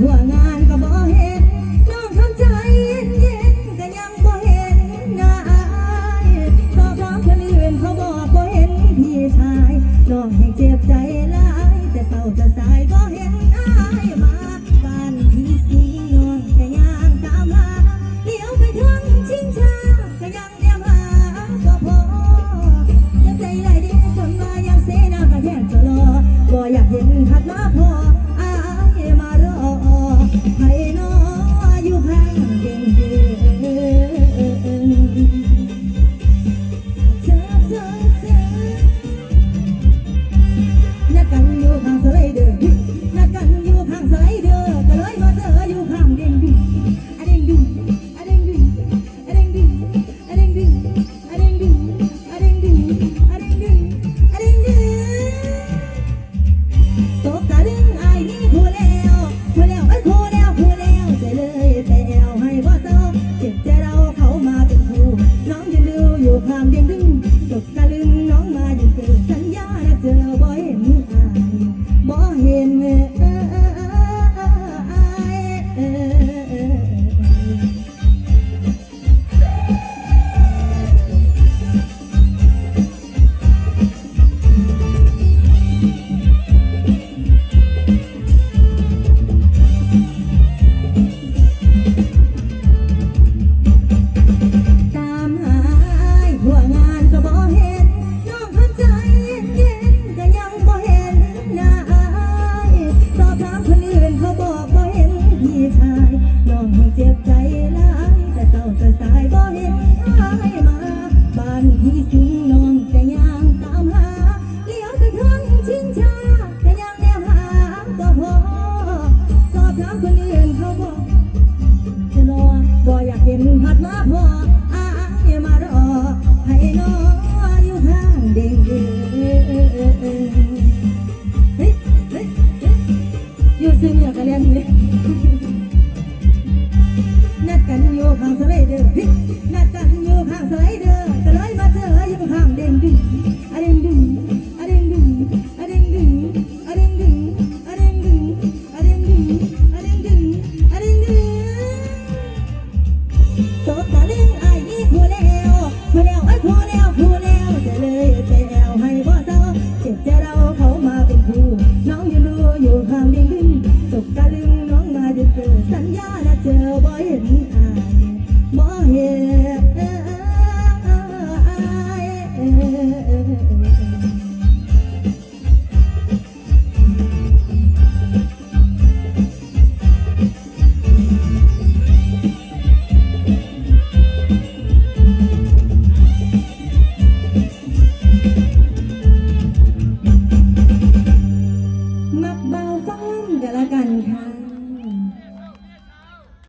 หัวงานก็บ่เห็นนองทำใจเย็นเย็นก็ยังบ่เห็นน้าอายราะพคนอื่นเขาบอกบ่เห็นพี่ชายนองให้เจ็บใจ เห็นหัดลาพออายมารอให้น้อง เจอบ่เห็นอายบ่เห็น